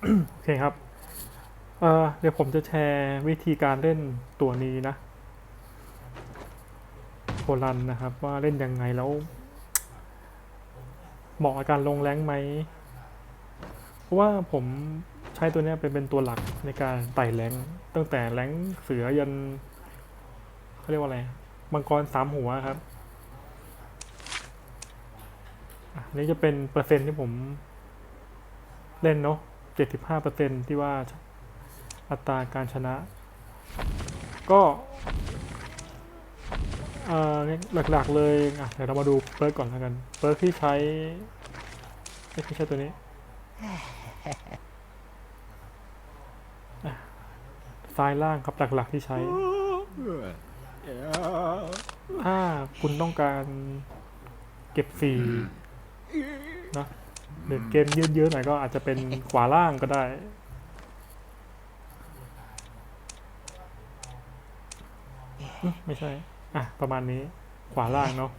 โอเคครับเอ่อเดี๋ยวผมจะแชร์วิธีการเล่นตัวนี้นะโคลันนะครับ ว่าเล่นยังไงแล้ว เหมาะกับการลงแรงไหมเพราะว่าผมใช้ตัวนี้เป็นเป็นตัวหลักในการไต่แรงตั้งแต่แรงเสือยันเขาเรียกว่าอะไรมังกรสามหัวครับอะอันนี่จะเป็นเปอร์เซ็นต์ที่ผมเล่นเนาะ เจ็ดสิบห้าเปอร์เซ็นที่ว่าอัตราการชนะ ก็เอ่อหลักๆเลยอะเดี๋ยวเรามาดูเปิร์กก่อนแล้วกันเปิร์กที่ใช้เอ้ยไม่ใช่ตัวนี้อะซ้ายล่างครับหลักๆที่ใช้ถ้าคุณต้องการเก็บฟรีนะ หรือเกมเยอะๆหน่อยก็อาจจะเป็นขวาล่างก็ได้ ไม่ใช่ อะ ประมาณนี้ขวาล่างเนาะ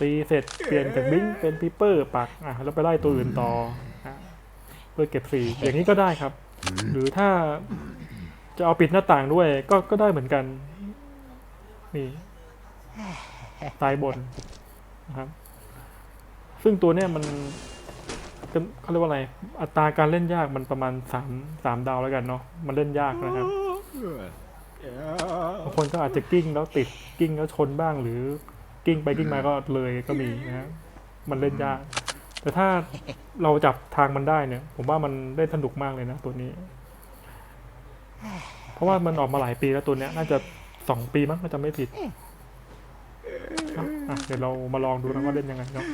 ตีเสร็จเปลี่ยนจากบิงเป็นปีเปอร์ปักอะแล้วไปไล่ตัวอื่นต่ออะเพื่อเก็บฟรีอย่างนี้ก็ได้ครับ หรือถ้าจะเอาปิดหน้าต่างด้วยก็ก็ได้เหมือนกัน นี่ตายบนนะครับ ซึ่งตัวเนี้ยมัน เป็นเขาเรียกว่าอะไร อัตราการเล่นยากมันประมาณสามสามดาวแล้วกันเนาะมันเล่นยากนะครับบางคนก็อาจจะกิ้งแล้วติดกิ้งแล้วชนบ้าง หรือกิ้งไปกิ้งมาก็เลยก็มีนะฮะมันเล่นยาก แต่ถ้าเราจับทางมันได้เนี่ย ผมว่ามันเล่นสนุกมากเลยนะตัวนี้ เพราะว่ามันออกมาหลายปีแล้วตัวเนี้ย น่าจะสองปีมั้งถ้าจำไม่ผิดอะเดี๋ยวเรามาลองดูนะว่าเล่นยังไงเนาะ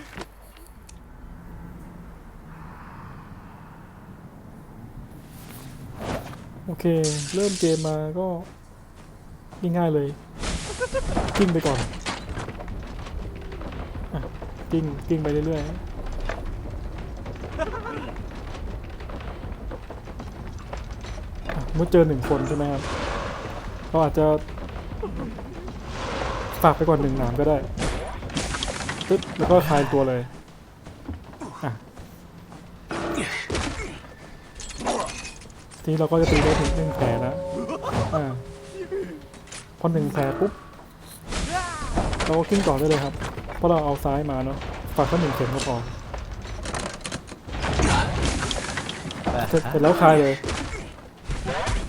โอเค เริ่มเกมมาก็ง่ายๆเลยกิ้งไปก่อนอะกิ้งกิ้งไปเรื่อยๆเมื่อเจอหนึ่งคนใช่ไหมครับเราอาจจะฝากไปก่อนหนึ่งหนามก็ได้ตึ๊บแล้วก็คลายตัวเลยอะ ทีเราก็จะตีได้ถึงหนึ่งแผลแล้วอ่าพอหนึ่งแผลปุ๊บเราก็กิ้งต่อได้เลยครับ เพราะเราเอาซ้ายมาเนาะฝากแค่หนึ่งเข็มก็พอเสร็จเสร็จแล้วคลายเลย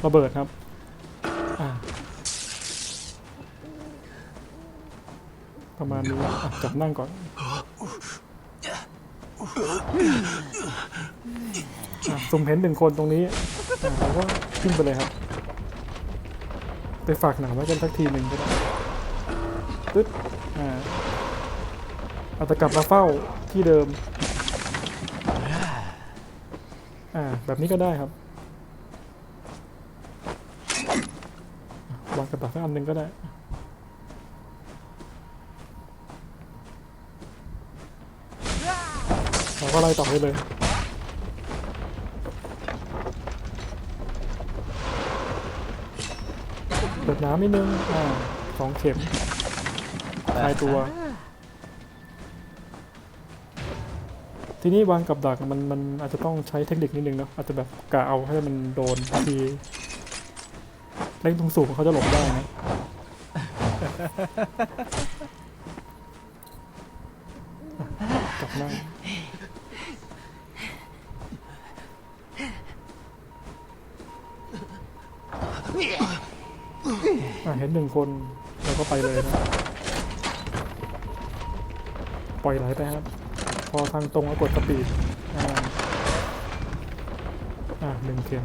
ระเบิดครับอ่าประมาณนี้จับนั่งก่อนอสุ่มเห็นหนึ่งคนตรงนี้ อะเราก็ขึ้นไปเลยครับ ไปฝากหนังไว้กันสักทีหนึ่งก็ได้ปึ๊บอ่าอาจจะกลับมาเฝ้าที่เดิม อ่า แบบนี้ก็ได้ครับ วางกระดาษสักอันหนึ่งก็ได้เราก็ไล่ต่อไปเลย เปิดน้ำนิดนึงอ่าสองเข็มคลายตัว ทีนี้วางกับดักมันมันอาจจะต้องใช้เทคนิคนิดนึงเนาะอาจจะแบบกะเอาให้มันโดนทีเล่นตรงสูงเขาจะหลบได้นะจับนั่ง ห็นหนึ่งคนเราก็ไปเลยนะปล่อยไหลไปครับ พอทางตรงก็กดสปีดอ่าอ่าหนึ่งเข็ม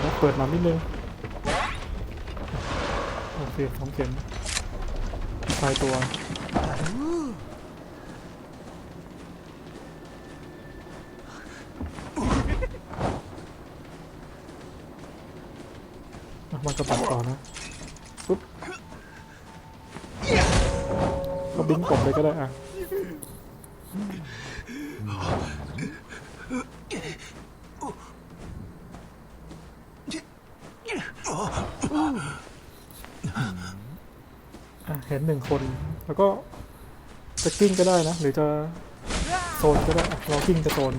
แล้วเปิดมานิดนึงโอเคสองเข็มคลายตัว อะมันกระตัดต่อนะปุ๊บก็บิงกบเลยก็ได้อะเห็นหนึ่งคน แล้วก็จะกิ้งก็ได้นะ หรือจะโซนก็ได้เรากิ้งจะโซน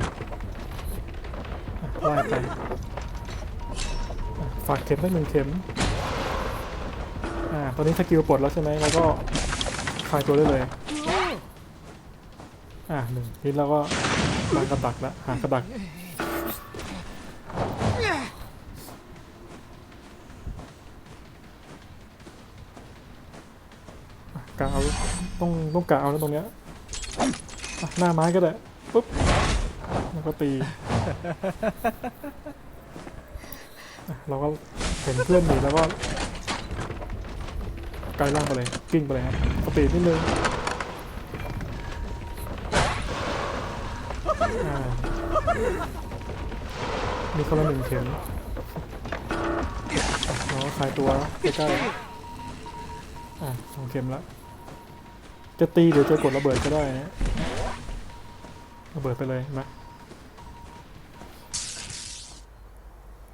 ไล่ไป ฝากเข็มได้หนึ่งเข็ม อ่า ตอนนี้สกิลปลดแล้วใช่ไหมแล้วก็คลายตัวได้เลย อ่าหนึ่งทีแล้วก็วางกระดักแล้วหากระดัก กะเอา ต้องต้องกะเอาแล้วตรงเนี้ยหน้าไม้ก็ได้ ปุ๊บ แล้วก็ตี เราก็เห็นเพื่อนหนีแล้วก็ไกลล่างไปเลยกิ้งไปเลยครับสปีดนิดนึงมีคนละหนึ่งเข็มเราก็คลายตัวใกล้ๆอะสองเข็มแล้วจะตีหรือจะกดระเบิดก็ได้นะระเบิดไปเลยมา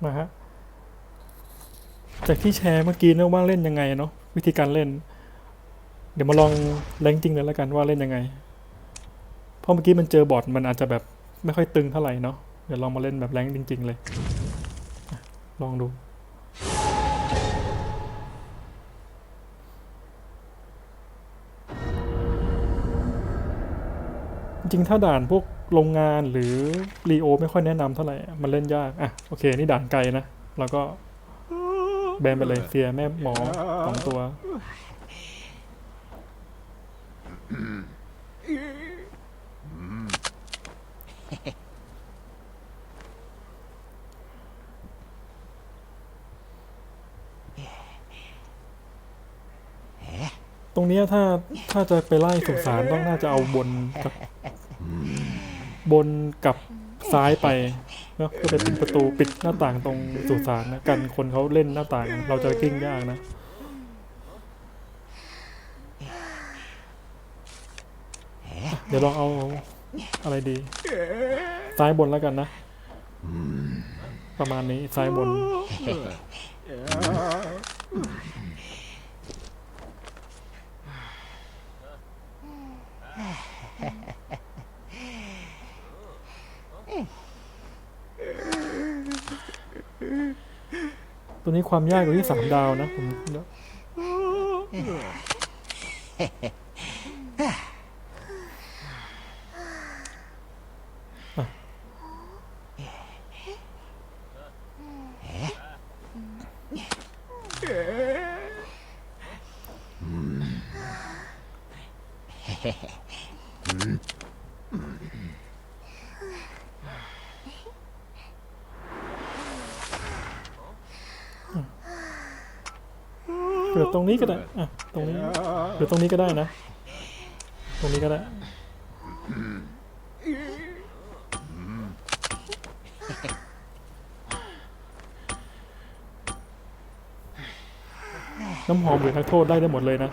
มาฮะ จากที่แชร์เมื่อกี้นะว่าเล่นยังไงเนาะวิธีการเล่น เดี๋ยวมาลองแรงจริงเลยแล้วกันว่าเล่นยังไง เพราะเมื่อกี้มันเจอบอทมันอาจจะแบบไม่ค่อยตึงเท่าไหร่เนาะเดี๋ยวลองมาเล่นแบบแรงจริง ๆ เลย ลองดูจริงถ้าด่านพวกโรงงานหรือรีโอ ไม่ค่อยแนะนำเท่าไหร่ มันเล่นยาก อะ โอเค นี่ด่านไกลนะ แล้วก็ แบนไปเลยเฟียแม่หมอสองตัว ตรงเนี้ยถ้าถ้าจะไปไล่สุสานต้องน่าจะเอาบนกับบนกับซ้ายไป นะเพื่อไปปิดประตูปิดหน้าต่างตรงสุสานนะกันคนเขาเล่นหน้าต่าง เราจะกิ้งยากนะเดี๋ยวลองเอาอะไรดี ซ้ายบนแล้วกันนะ ประมาณนี้ซ้ายบน ตัวนี้ความยากอยู่ที่สามดาวนะผมอะเกิดต รงนี้ก็ได้อะตรงนี้หรือตรงนี้ก็ได้นะ ตรงนี้ก็ได้น้ำหอมหรือนักโทษได้ได้หมดเลยนะ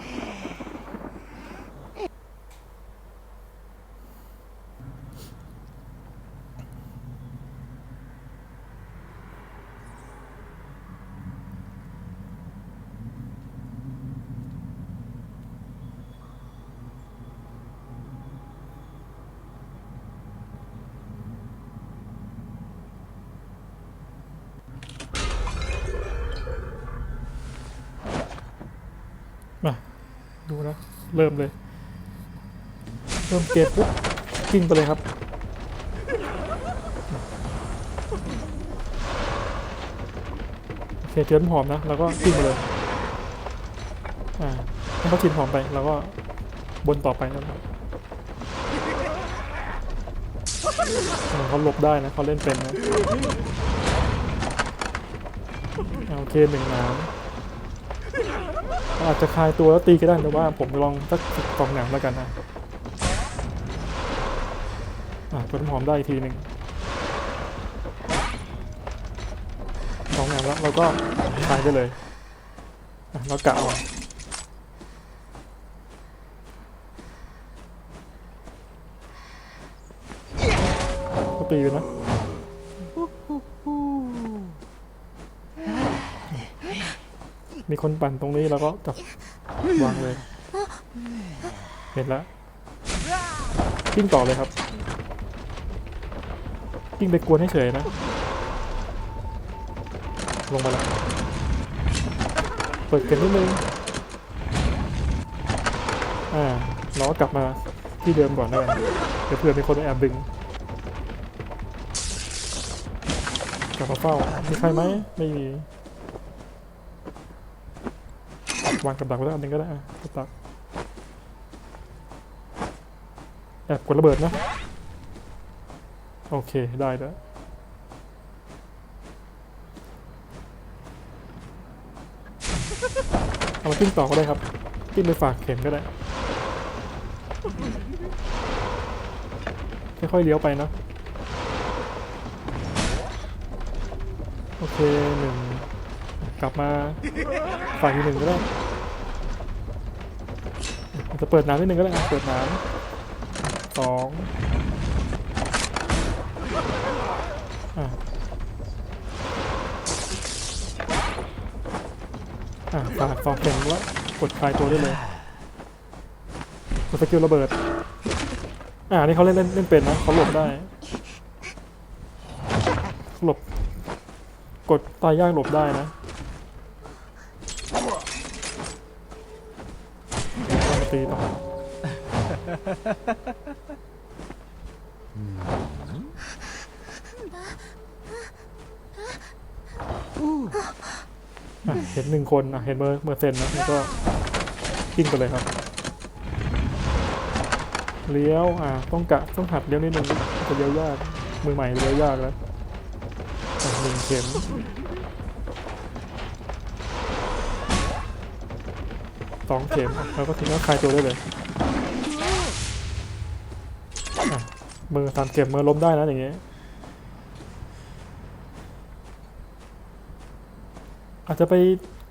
ดูนะ เริ่มเลย เริ่มเกมปุ๊บกิ้งไปเลยครับ โอเคเจอน้ำหอมนะ แล้วก็กิ้งไปเลย อ่าให้เขาชินหอมไป แล้วก็บนต่อไปนะครับเขาหลบได้นะเขาเล่นเป็นนะ โอเคหนึ่งน้ำ อาจจะคลายตัวแล้วตีก็ได้แต่ว่าผมลองสักกองหนังแล้วกันนะอะตัวน้ำหอมได้อีกทีหนึ่งกองหนังแล้วเราก็คลายได้เลยอะแล้วกะเอาก็ตีกันนะ คนปั่นตรงนี้แล้วก็จับวางเลย เห็นแล้วกิ้งต่อเลยครับกิ้งไปกวนให้เฉยนะ ลงไปแล้ว เปิดเกมนิดนึง อ่าเราก็กลับมาที่เดิมก่อนแล้เดี๋ยวเพื่อนมีคนมาแอบดึงกลับมาเฝ้า มีใครไหม ไม่มี วางกับดักไว้แล้วอันหนึงก็ได้อะกับดักแอบกดระเบิดนะ โอเคได้แล้วเอามาปิ้งต่อก็ได้ครับปิ้งไปฝากเข็มก็ได้ ค่อยๆเลี้ยวไปนะ โอเคหนึ่งกลับมา ฝากอีกหนึ่งก็ได้ จะเปิดน้ำนิดนึงก็ได้เปิดน้ำสองอะอะฝากสองเข็มว่ากดคลายตัวได้เลยกดสกิลระเบิด อ่านี่เขาเล่นเล่นเล่นเป็นนะเขาหลบได้หลบ กดตายยากหลบได้นะ อะเห็นหนึ่งคนอะเห็นเมอร์เมอร์เซนนะแล้วก็กิ้งไปเลยครับ เลี้ยวอะต้องกะต้องหัดเลี้ยวนิดนึงจะเลี้ยวยากมือใหม่เลี้ยวยากแล้วอะหนึ่งเข็มสองเข็มแล้วก็ทิ้งแล้วคลายตัวได้เลย มือสามเข็มมือล้มได้นะอย่างเงี้ยอาจจะไป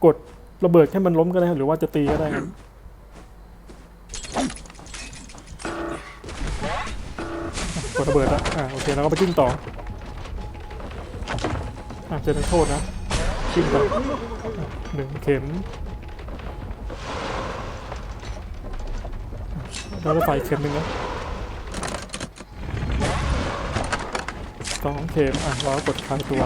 กดระเบิดให้มันล้มก็ได้หรือว่าจะตีก็ได้ครับกดระเบิดแล้วอ่าโอเคแล้วก็ไปจิ้มต่ออะเจอนักโทษนะจิ้มต่ออะหนึ่งเข็มแล้วก็ใส่เข็มหนึ่งนะ สองเข็มอะราก็กดคลายตัว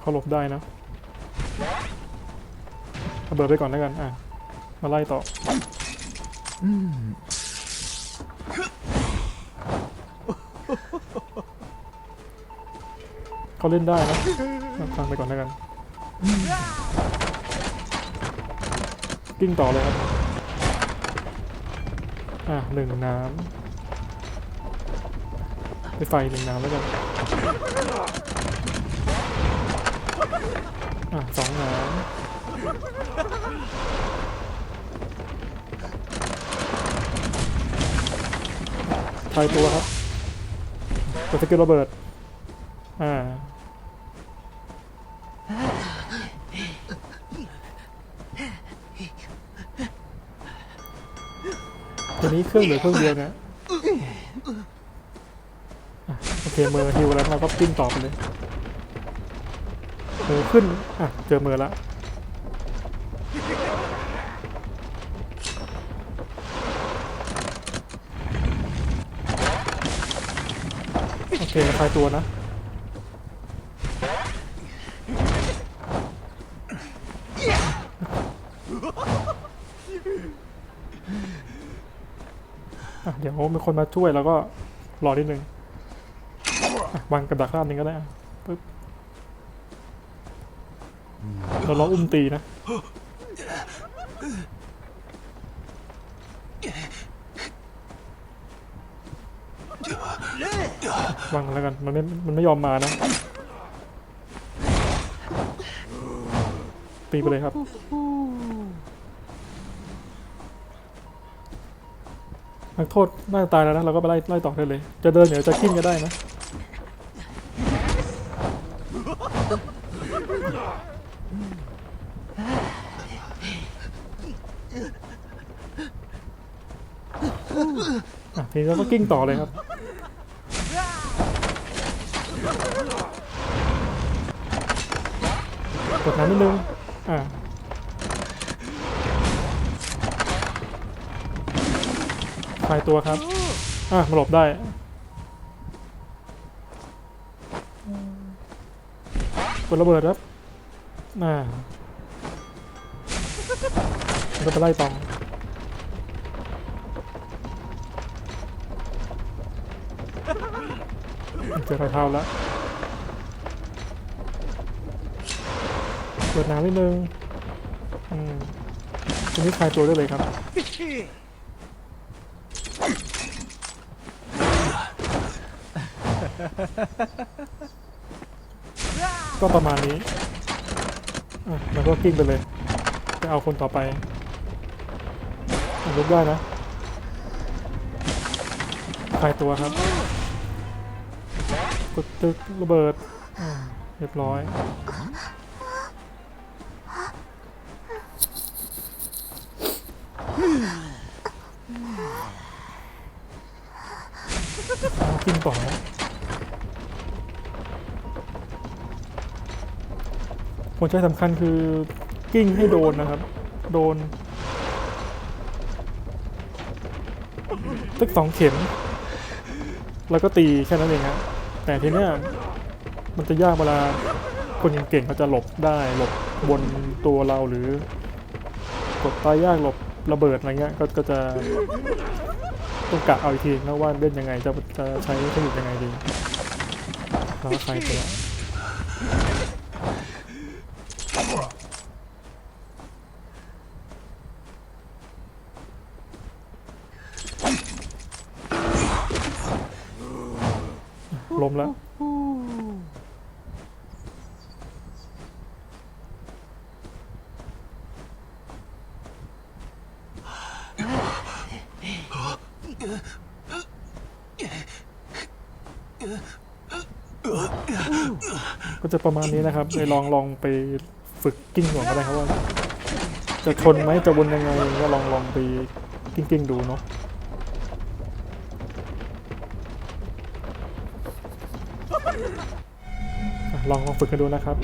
เขาหลบได้นะระเบิดไปก่อนแล้วกัน อะ มาไล่ต่อเขาเล่นได้นะอะฟังไปก่อนแล้วกัน กิ้งต่อเลยครับ อะหนึ่งน้ำไปไฟหนึ่งน้ำแล้วกัน อะสองนามทายตัวครับกดสกิลระเบิด อ่า ตัวนี้เครื่องเหลือเครื่องเดียวเนี่ยอะโอเคเมอร์ฮิวแล้วเราก็ปิ้งต่อไปเลยเออขึ้นอะเจอมือแล้วโอเคคลายตัวนะ โอะเดี๋ยวมีคนมาช่วยแล้วก็รอนิดนึงวางกระดักข้ามนึงก็ได้ปึ๊บเราล้ออุ้มตีนะวางแล้วกันมันไม่มันไม่ยอมมานะตีไปเลยครับ นักโทษน่าจะตายแล้วนะเราก็ไปไล่ไล่ต่อได้เลย จะเดินหรือจะกิ้งก็ได้นะอะทีนี้เราก็กิ้งต่อเลยครับกดน้ำนิดนึงอ่า คลายตัวครับอะมาหลบได้กดระเบิดครับอ่าเราไปไล่ตองเจอรอยเท้าแล้วเปิดน้ำนิดนึงอืมทีนี้คลายตัวได้เลยครับ ก็ประมาณนี้อะแล้วก็กิ้งไปเลยไปเอาคนต่อไปลุกได้นะคลายตัวครับกดตึกระเบิดเรียบร้อย กิ้งต่อ หัวใจสำคัญคือกิ้งให้โดนนะครับ โดนตึกสองเข็ม แล้วก็ตีแค่นั้นเองฮะแต่ทีเนี้ยมันจะยากเวลาคนเก่งๆเขาจะหลบได้หลบบนตัวเราหรือกดตายยากหลบระเบิดอะไรเงี้ยก็ก็จะต้องกะเอาอีกทีนะว่าเล่นยังไงจะจะใช้เทคนิคยังไงดีแล้วใครตัวล้มแล้ว ก็จะประมาณนี้นะครับเลยลองลองไปฝึกกิ้งก่อนก็ได้ครับว่า จะชนไหมจะวนยังไงก็ลองลองไปกิ้งกิ้งดูเนาะลองลองฝึกกันดูนะครับ